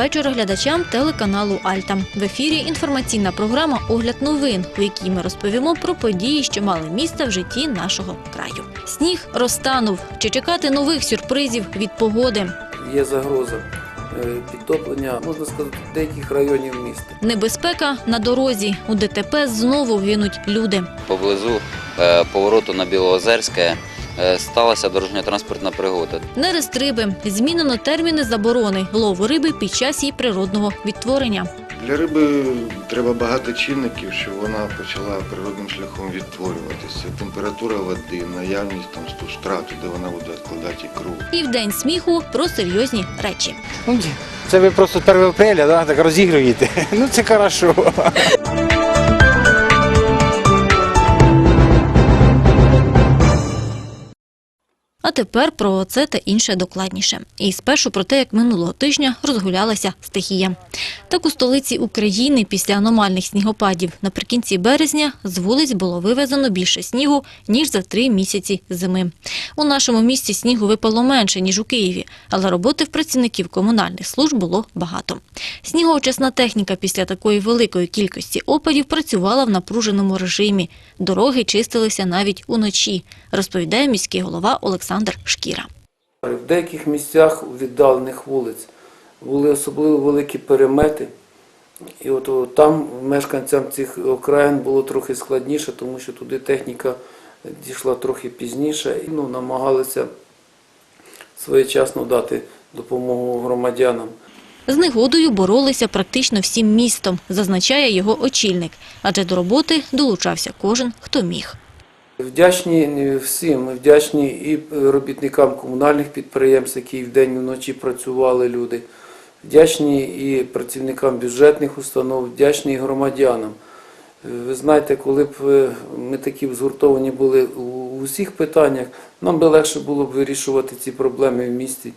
Вечора глядачам телеканалу Альта. В ефірі інформаційна програма Огляд новин, у якій ми розповімо про події, що мали місце в житті нашого краю. Сніг розтанув. Чи чекати нових сюрпризів від погоди? Є загроза е, підтоплення, можна сказати, деяких районів міста. Небезпека на дорозі. У ДТП знову гинуть люди. Поблизу е, повороту на Білоозерське сталася дорожньо-транспортна пригода. Нерест риби. Змінено терміни заборони лову риби під час її природного відтворення. Для риби треба багато чинників, щоб вона почала природним шляхом відтворюватися. Температура води, наявність там субстрату, де вона буде відкладати ікру. І в день сміху про серйозні речі. Ну, це ви просто 1 апреля, да, так розігруєте. Ну це хорошо. А тепер про це та інше докладніше. І спершу про те, як минулого тижня розгулялася стихія. Так у столиці України після аномальних снігопадів наприкінці березня з вулиць було вивезено більше снігу, ніж за три місяці зими. У нашому місті снігу випало менше, ніж у Києві, але роботи в працівників комунальних служб було багато. Снігоочисна техніка після такої великої кількості опадів працювала в напруженому режимі. Дороги чистилися навіть уночі, розповідає міський голова Олександр Шкіра. В деяких місцях у віддалених вулиць були особливо великі перемети. І от там мешканцям цих окраїн було трохи складніше, тому що туди техніка дійшла трохи пізніше і ну, намагалися своєчасно дати допомогу громадянам. З негодою боролися практично всім містом, зазначає його очільник, адже до роботи долучався кожен, хто міг. Вдячні всім, вдячні і робітникам комунальних підприємств, які вдень і вночі працювали люди, вдячні і працівникам бюджетних установ, вдячні і громадянам. Ви знаєте, коли б е, ми такі згуртовані були у усіх питаннях, нам би легше було б вирішувати ці проблеми в місті.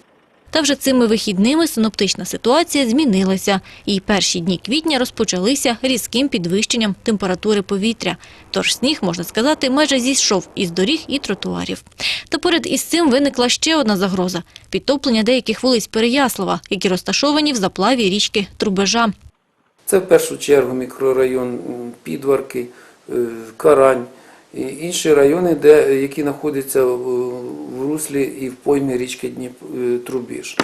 Та вже цими вихідними синоптична ситуація змінилася, і перші дні квітня розпочалися різким підвищенням температури повітря. Тож сніг, можна сказати, майже зійшов із доріг і тротуарів. Та поряд із цим виникла ще одна загроза – підтоплення деяких вулиць Переяслава, які розташовані в заплаві річки Трубежа. Це в першу чергу мікрорайон Підварки, е, Карань, і інші райони, де, які знаходяться в руслі і в поймі річки Дніп е, Трубіж.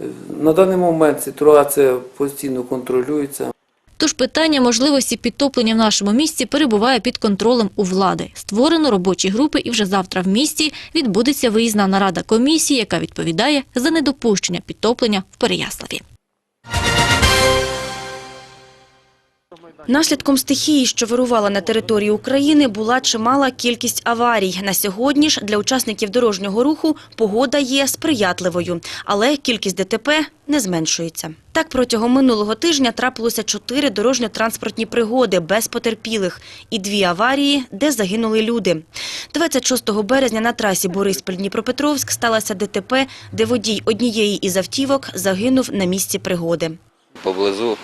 Е, На даний момент ситуація постійно контролюється. Тож питання можливості підтоплення в нашому місті перебуває під контролем у влади. Створено робочі групи і вже завтра в місті відбудеться виїзна нарада комісії, яка відповідає за недопущення підтоплення в Переяславі. Наслідком стихії, що вирувала на території України, була чимала кількість аварій. На сьогодні ж для учасників дорожнього руху погода є сприятливою, але кількість ДТП не зменшується. Так, протягом минулого тижня трапилося чотири дорожньо-транспортні пригоди без потерпілих і дві аварії, де загинули люди. 26 березня на трасі Бориспіль-Дніпропетровськ сталося ДТП, де водій однієї із автівок загинув на місці пригоди. Поблизу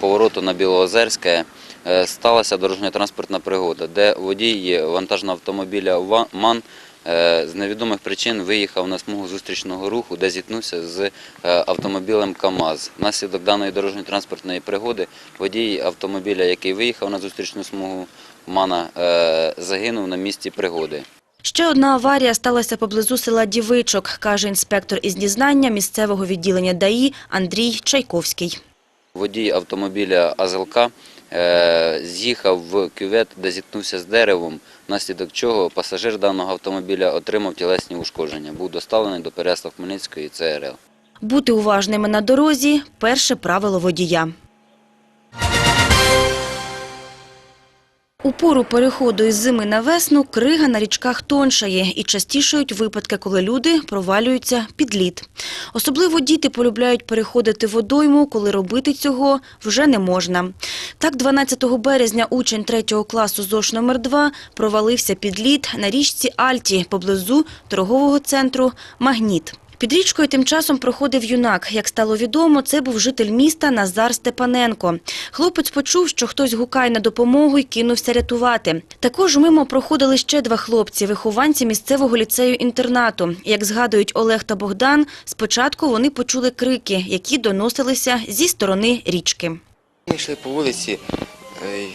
повороту на Білоозерське е, сталася дорожньо-транспортна пригода, де водій вантажного автомобіля «Ва- МАН е, з невідомих причин виїхав на смугу зустрічного руху, де зіткнувся з е, автомобілем КАМАЗ. Внаслідок даної дорожньо-транспортної пригоди водій автомобіля, який виїхав на зустрічну смугу МАНа, е, загинув на місці пригоди. Ще одна аварія сталася поблизу села Дівичок, каже інспектор із дізнання місцевого відділення ДАІ Андрій Чайковський. Водій автомобіля АЗЛК е, з'їхав в кювет, де зіткнувся з деревом, внаслідок чого пасажир даного автомобіля отримав тілесні ушкодження. Був доставлений до Переяслав Хмельницької ЦРЛ. Бути уважними на дорозі – перше правило водія. У пору переходу із зими на весну крига на річках тоншає і частішають випадки, коли люди провалюються під лід. Особливо діти полюбляють переходити водойму, коли робити цього вже не можна. Так, 12 березня учень 3 класу ЗОШ номер 2 провалився під лід на річці Альті поблизу торгового центру «Магніт». Під річкою тим часом проходив юнак. Як стало відомо, це був житель міста Назар Степаненко. Хлопець почув, що хтось гукає на допомогу і кинувся рятувати. Також мимо проходили ще два хлопці, вихованці місцевого ліцею-інтернату. Як згадують Олег та Богдан, спочатку вони почули крики, які доносилися зі сторони річки. Ми йшли по вулиці, е,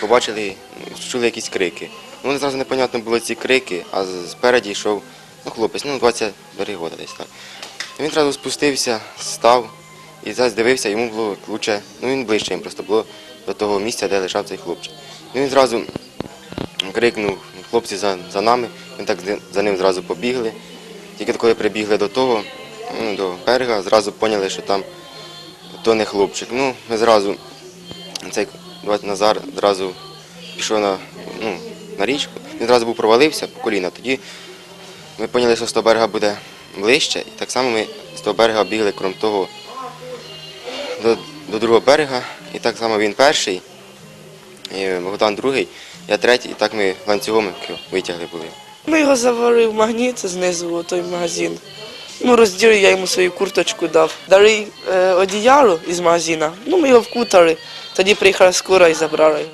побачили, чули якісь крики. Не зразу непонятно було ці крики, а спереді йшов ну, хлопець, ну 23 роки десь так. Він одразу спустився, став і зараз дивився, йому було лучше, ну він ближче їм просто було до того місця, де лежав цей хлопчик. І він зразу крикнув, хлопці за, за нами, ми так за ним зразу побігли. Тільки коли прибігли до того, ну, до берега, зразу поняли, що там то не хлопчик. Ну, ми зразу, цей Назар зразу пішов на, ну, на річку. Він зразу був провалився по коліна. Тоді ми поняли, що з берега буде ближче. І так само ми з того берега бігли, крім того, до, до другого берега. І так само він перший, і Богдан другий, я третій, і так ми ланцюгом витягли були. Ну, його заварив магніт знизу, той магазин. Ну, розділив, я йому свою курточку дав. Дали е, одіяло із магазина. Ну, ми його вкутали. Тоді приїхала скора і забрала його.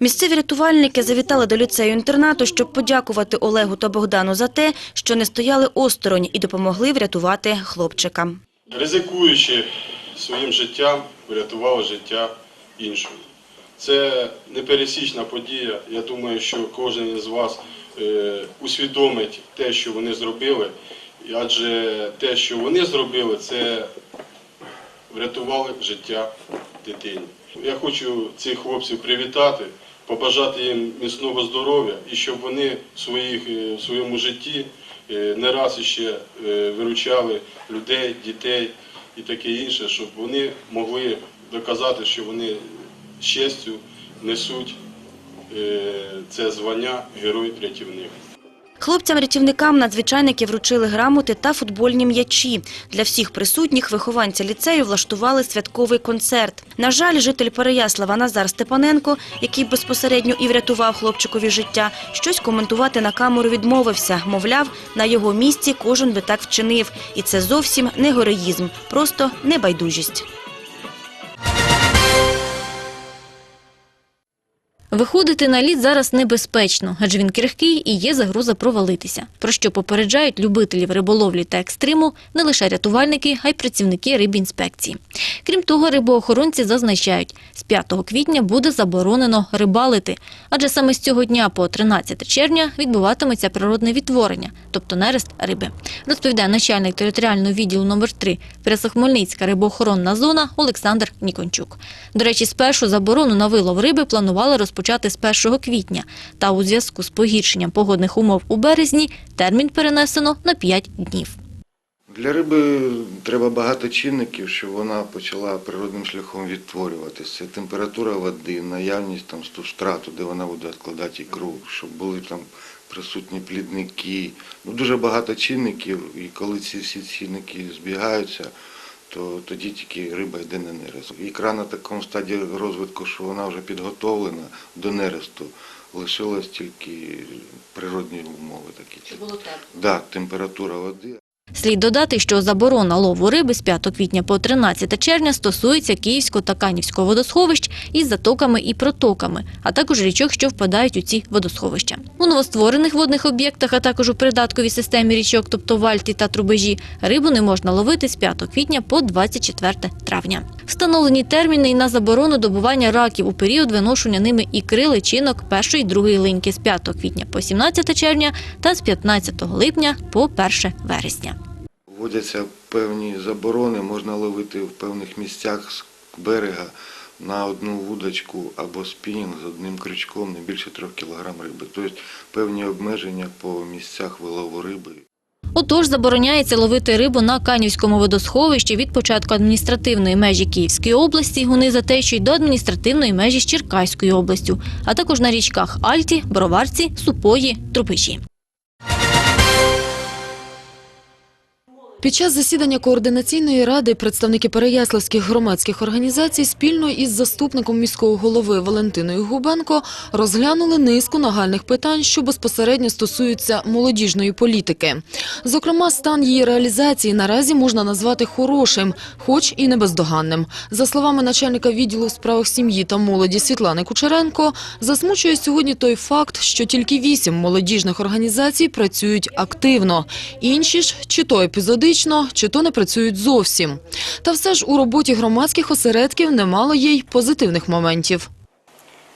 Місцеві рятувальники завітали до ліцею-інтернату, щоб подякувати Олегу та Богдану за те, що не стояли осторонь і допомогли врятувати хлопчика. ризикуючи своїм життям, врятували життя іншого. Це непересічна подія. Я думаю, що кожен із вас е, усвідомить те, що вони зробили, адже те, що вони зробили, це врятували життя дитині. Я хочу цих хлопців привітати, побажати їм міцного здоров'я і щоб вони в, своїх, е, в своєму житті е, не раз іще е, виручали людей, дітей і таке інше, щоб вони могли доказати, що вони з честю несуть це звання герой-рятівник. Хлопцям-рятівникам надзвичайники вручили грамоти та футбольні м'ячі. Для всіх присутніх вихованці ліцею влаштували святковий концерт. На жаль, житель Переяслава Назар Степаненко, який безпосередньо і врятував хлопчикові життя, щось коментувати на камеру відмовився. Мовляв, на його місці кожен би так вчинив. І це зовсім не героїзм, просто небайдужість. Виходити на лід зараз небезпечно, адже він крихкий і є загроза провалитися. Про що попереджають любителів риболовлі та екстриму не лише рятувальники, а й працівники рибінспекції. Крім того, рибоохоронці зазначають, з 5 квітня буде заборонено рибалити, адже саме з цього дня по 13 червня відбуватиметься природне відтворення, тобто нерест риби. Розповідає начальник територіального відділу номер 3 Хмельницька рибоохоронна зона Олександр Нікончук. До речі, спершу заборону на вилов риби планували розпочати з 1 квітня, та у зв'язку з погіршенням погодних умов у березні термін перенесено на 5 днів. Для риби треба багато чинників, щоб вона почала природним шляхом відтворюватися. Температура води, наявність там страту, де вона буде відкладати ікру, щоб були там присутні плідники. Ну, дуже багато чинників, і коли ці всі чинники збігаються, то тоді тільки риба йде на нерест. Ікра на такому стадії розвитку, що вона вже підготовлена до нересту. Лишилось тільки природні умови такі. Було так. Да, температура води. Слід додати, що заборона лову риби з 5 квітня по 13 червня стосується Київського та Канівського водосховищ із затоками і протоками, а також річок, що впадають у ці водосховища. У новостворених водних об'єктах, а також у придатковій системі річок, тобто вальті та трубежі, рибу не можна ловити з 5 квітня по 24 травня. Встановлені терміни і на заборону добування раків у період виношення ними ікри личинок першої і другої линьки з 5 квітня по 17 червня та з 15 липня по 1 вересня. Вводяться певні заборони, можна ловити в певних місцях з берега на одну вудочку або спінінг з одним крючком не більше 3 кг риби. Тобто певні обмеження по місцях вилову риби. Отож, забороняється ловити рибу на Канівському водосховищі від початку адміністративної межі Київської області Гуни за те, що й до адміністративної межі з Черкаською областю, а також на річках Альті, Броварці, Супої, Трупичі. Під час засідання координаційної ради представники переяславських громадських організацій спільно із заступником міського голови Валентиною Губенко розглянули низку нагальних питань, що безпосередньо стосуються молодіжної політики. Зокрема, стан її реалізації наразі можна назвати хорошим, хоч і не бездоганним. За словами начальника відділу у справах сім'ї та молоді Світлани Кучеренко, засмучує сьогодні той факт, що тільки вісім молодіжних організацій працюють активно. Інші ж чи то епізодично, чи то не працюють зовсім. Та все ж у роботі громадських осередків немало є й позитивних моментів.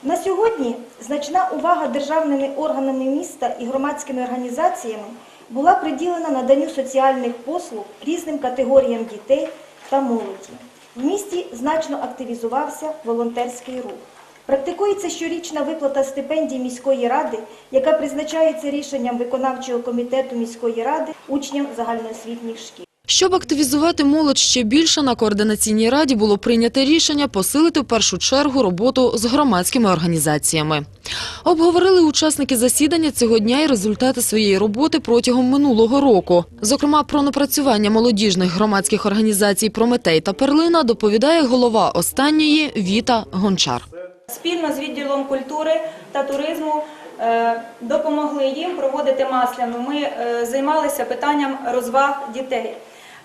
На сьогодні значна увага державними органами міста і громадськими організаціями була приділена наданню соціальних послуг різним категоріям дітей та молоді. В місті значно активізувався волонтерський рух. Практикується щорічна виплата стипендій міської ради, яка призначається рішенням виконавчого комітету міської ради учням загальноосвітніх шкіл. Щоб активізувати молодь ще більше, на координаційній раді було прийнято рішення посилити в першу чергу роботу з громадськими організаціями. Обговорили учасники засідання цього дня і результати своєї роботи протягом минулого року. Зокрема, про напрацювання молодіжних громадських організацій «Прометей» та «Перлина» доповідає голова останньої Віта Гончар. Спільно з відділом культури та туризму е, допомогли їм проводити масляну. Ми е, займалися питанням розваг дітей.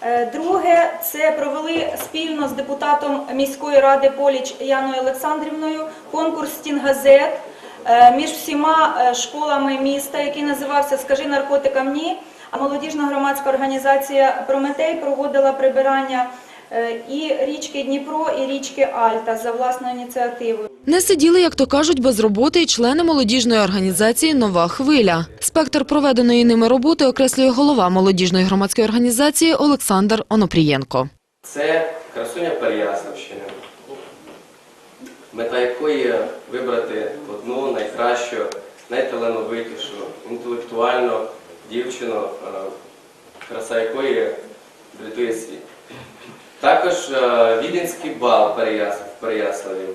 Е, Друге, це провели спільно з депутатом міської ради Поліч Яною Олександрівною конкурс стінгазет між всіма школами міста, який називався Скажи наркотикам ні. А молодіжна громадська організація Прометей проводила прибирання і річки Дніпро, і річки Альта за власною ініціативою. Не сиділи, як то кажуть, без роботи і члени молодіжної організації «Нова хвиля». Спектр проведеної ними роботи окреслює голова молодіжної громадської організації Олександр Онопрієнко. Це красуня Переяславщини, мета якої вибрати одну найкращу, найталановитішу, інтелектуальну дівчину, е, краса якої врятує світ. Також е, віденський бал в Переяславі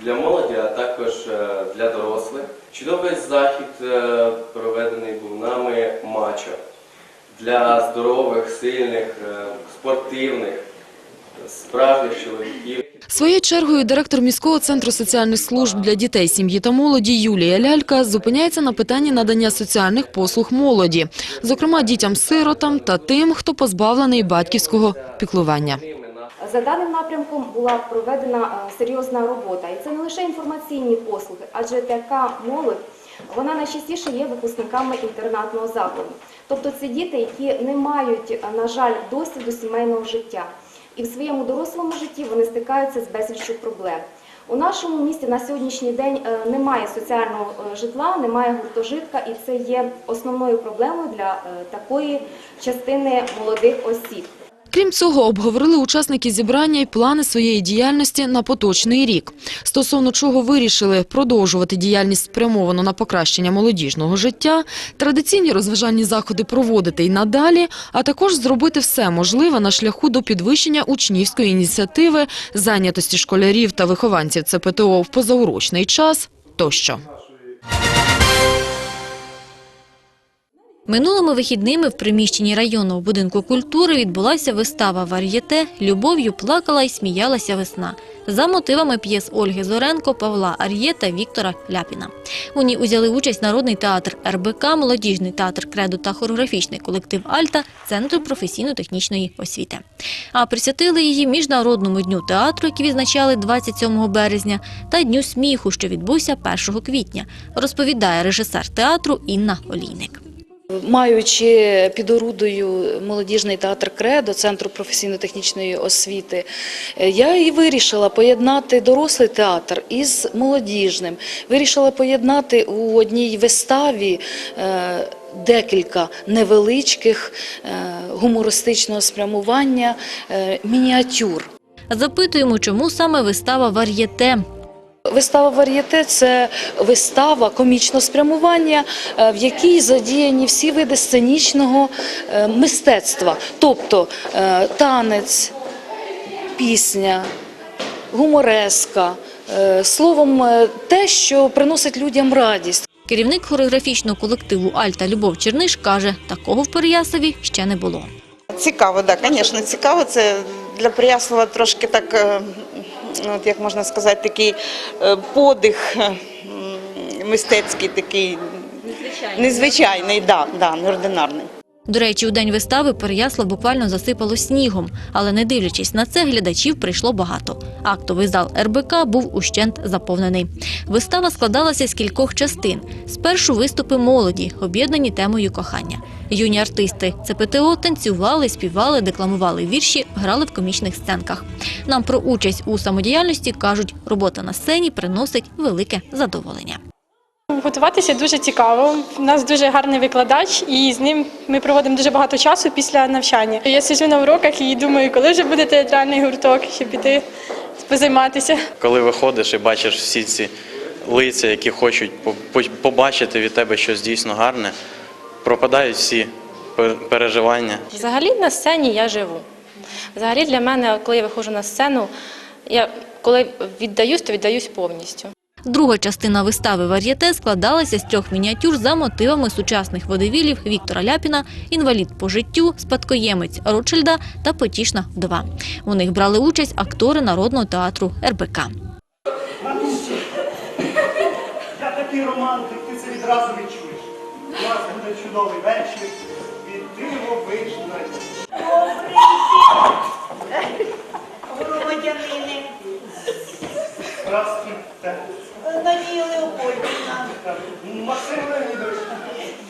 для молоді, а також е, для дорослих. Чудовий захід е, проведений був нами мачо для здорових, сильних, спортивних, справжніх чоловіків. Своєю чергою директор міського центру соціальних служб для дітей, сім'ї та молоді Юлія Лялька зупиняється на питанні надання соціальних послуг молоді, зокрема дітям-сиротам та тим, хто позбавлений батьківського піклування. За даним напрямком була проведена е, серйозна робота. І це не лише інформаційні послуги, адже така молодь, вона найчастіше є випускниками інтернатного закладу. Тобто це діти, які не мають, е, на жаль, досвіду сімейного життя. І в своєму дорослому житті вони стикаються з безліччю проблем. У нашому місті на сьогоднішній день е, немає соціального е, житла, немає гуртожитка, і це є основною проблемою для е, такої частини молодих осіб. Крім цього, обговорили учасники зібрання й плани своєї діяльності на поточний рік. Стосовно чого вирішили продовжувати діяльність спрямовану на покращення молодіжного життя, традиційні розважальні заходи проводити й надалі, а також зробити все можливе на шляху до підвищення учнівської ініціативи, зайнятості школярів та вихованців ЦПТО в позаурочний час тощо. Минулими вихідними в приміщенні районного будинку культури відбулася вистава «Вар'єте. Любов'ю плакала і сміялася весна» за мотивами п'єс Ольги Зоренко, Павла Ар'є та Віктора Ляпіна. У ній узяли участь Народний театр РБК, Молодіжний театр Кредо та хореографічний колектив Альта Центру професійно-технічної освіти. А присвятили її Міжнародному дню театру, який відзначали 27 березня, та Дню сміху, що відбувся 1 квітня, розповідає режисер театру Інна Олійник. Маючи під орудою молодіжний театр Кредо, Центру професійно-технічної освіти, е, я і вирішила поєднати дорослий театр із молодіжним. Вирішила поєднати у одній виставі е, декілька невеличких е, гумористичного спрямування мініатюр. Запитуємо, чому саме вистава «Вар'єте». Вистава «Вар'єте» – це вистава комічного спрямування, е, в якій задіяні всі види сценічного е, мистецтва, тобто е, танець, пісня, гумореска, словом, те, що приносить людям радість. Керівник хореографічного колективу «Альта» Любов Черниш каже, такого в Переяславі ще не було. Цікаво, так, да, звісно, цікаво. Це для Прияслава трошки так, от як можна сказати, такий е, подих е, мистецький, такий незвичайний, да, да, неординарний. До речі, у день вистави Переяслав буквально засипало снігом, але не дивлячись на це, глядачів прийшло багато. Актовий зал РБК був ущент заповнений. Вистава складалася з кількох частин. Спершу виступи молоді, об'єднані темою кохання. Юні артисти ЦПТО танцювали, співали, декламували вірші, грали в комічних сценках. Нам про участь у самодіяльності кажуть, робота на сцені приносить велике задоволення. Готуватися дуже цікаво. У нас дуже гарний викладач, і з ним ми проводимо дуже багато часу після навчання. Я сиджу на уроках і думаю, коли вже буде театральний гурток, щоб піти позайматися. Коли виходиш і бачиш всі ці лиця, які хочуть по- по- побачити від тебе щось дійсно гарне, пропадають всі переживання. Взагалі на сцені я живу. Взагалі для мене, коли я виходжу на сцену, я коли віддаюсь, то віддаюсь повністю. Друга частина вистави «Вар'єте» складалася з трьох мініатюр за мотивами сучасних водевілів Віктора Ляпіна, інвалід по життю, спадкоємець Ротшильда та потішна вдова. У них брали участь актори Народного театру РБК. Я такий романтик, ти це відразу відчуєш. Чудовий вечір від дивовижної. Громадянини Здравствуйте. Надія Леопольдівна. Максим Леонідович.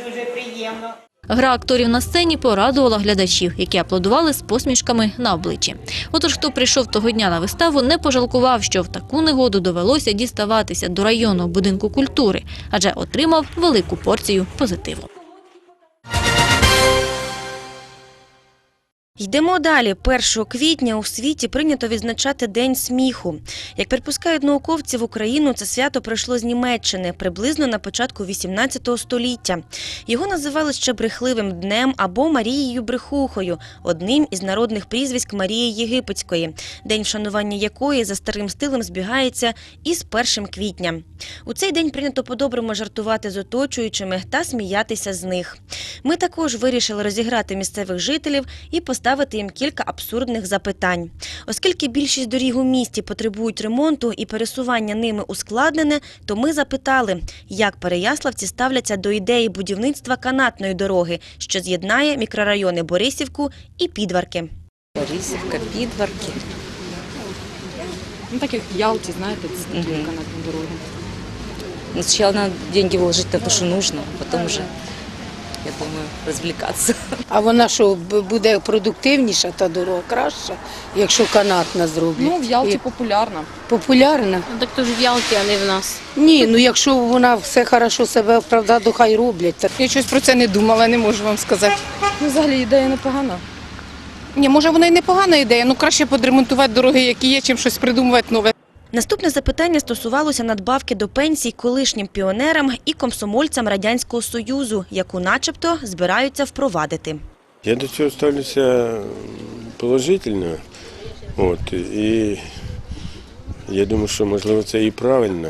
Дуже приємно. Гра акторів на сцені порадувала глядачів, які аплодували з посмішками на обличчі. Отож, хто прийшов того дня на виставу, не пожалкував, що в таку негоду довелося діставатися до районного будинку культури, адже отримав велику порцію позитиву. Йдемо далі. 1 квітня у світі прийнято відзначати День сміху. Як припускають науковці в Україну, це свято прийшло з Німеччини приблизно на початку 18 століття. Його називали ще брехливим днем або Марією Брехухою, одним із народних прізвиськ Марії Єгипетської, день вшанування якої за старим стилем збігається із 1 квітня. У цей день прийнято по-доброму жартувати з оточуючими та сміятися з них. Ми також вирішили розіграти місцевих жителів і поставити їм кілька абсурдних запитань. Оскільки більшість доріг у місті потребують ремонту і пересування ними ускладнене, то ми запитали, як переяславці ставляться до ідеї будівництва канатної дороги, що з'єднає мікрорайони Борисівку і Підварки. Борисівка, Підварки. Ну, так як в Ялті, знаєте, це такі канатні дороги. Ну, Сначала надо деньги вложить на то, что нужно, а потом уже, я думаю, развлекаться. А вона що буде продуктивніша та дорога краща, якщо канатна зроблять? Ну, в Ялті І популярна. популярна? Так то ж в Ялті, а не в нас. Ні, ну якщо вона все хорошо себе оправдає, то хай роблять. Я щось про це не думала, не можу вам сказати. Ну, взагалі ідея непогана. Ні, може вона і непогана ідея, ну краще подремонтувати дороги, які є, чим щось придумувати нове. Наступне запитання стосувалося надбавки до пенсій колишнім піонерам і комсомольцям Радянського Союзу, яку начебто збираються впровадити. Я до цього ставлюся положительно. От, і я думаю, що можливо це і правильно.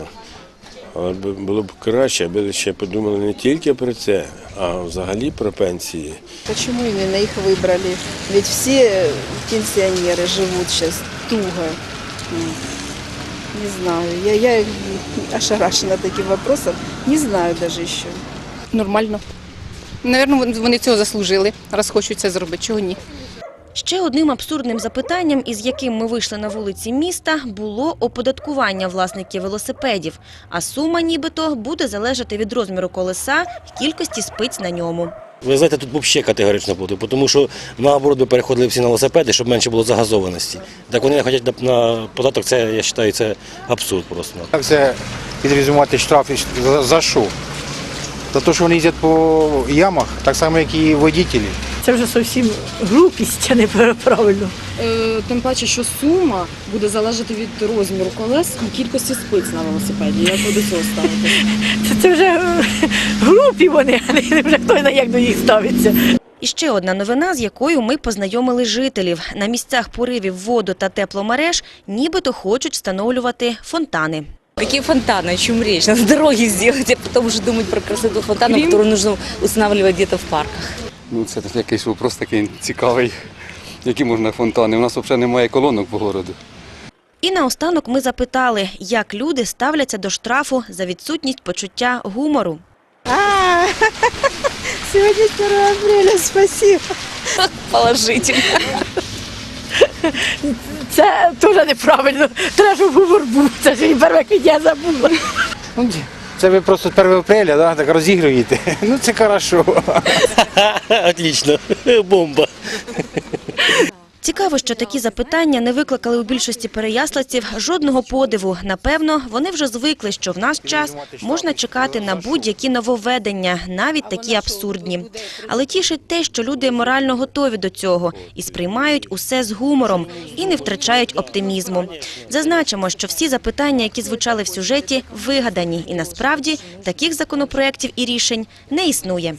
Але було б краще, аби ще подумали не тільки про це, а взагалі про пенсії. Почему именно их выбрали? Ведь все пенсионеры живут сейчас туго. Не знаю, я, я ошарашена таким вопросом. Не знаю даже еще. Нормально. Навірно, вони- вони цього заслужили, раз хочуть це зробити. Чого ні? Ще одним абсурдним запитанням, із яким ми вийшли на вулиці міста, було оподаткування власників велосипедів. А сума нібито буде залежати від розміру колеса і кількості спиць на ньому. Ви знаєте, тут взагалі категорично буде, тому що наоборот би переходили всі на велосипеди, щоб менше було загазованості. Так вони не хочуть на, на податок, це я вважаю, це абсурд просто. Як це підрізумувати штраф і за, за що? За те, що вони їздять по ямах, так само, як і водителі. Це вже зовсім глупість, а не правильно. Е, тим паче, що сума буде залежати від розміру колес і кількості спиць на велосипеді. Як ви до цього ставите? Це, вже е, глупі вони, а не вже хто знає, як до їх ставиться. І ще одна новина, з якою ми познайомили жителів. На місцях поривів воду та тепломереж нібито хочуть встановлювати фонтани. Какие фонтаны? О чем речь? Надо дороги сделать, а потом уже думать про красоту Крім- которые нужно устанавливать где-то в парках. Ну, це якийсь вопрос такий цікавий, які можна фонтани. У нас взагалі немає колонок по городу. І наостанок ми запитали, як люди ставляться до штрафу за відсутність почуття гумору. А, сегодня 1 апреля, спасибо. Положительно. Це теж неправильно. Треба, щоб гумор був. Це ж і перше я забула. Ну, Це ви просто 1 апреля, да, так розігруєте. Ну це хорошо. Отлично, бомба. Цікаво, що такі запитання не викликали у більшості переяславців жодного подиву. Напевно, вони вже звикли, що в наш час можна чекати на будь-які нововведення, навіть такі абсурдні. Але тішить те, що люди морально готові до цього і сприймають усе з гумором і не втрачають оптимізму. Зазначимо, що всі запитання, які звучали в сюжеті, вигадані, і насправді таких законопроєктів і рішень не існує.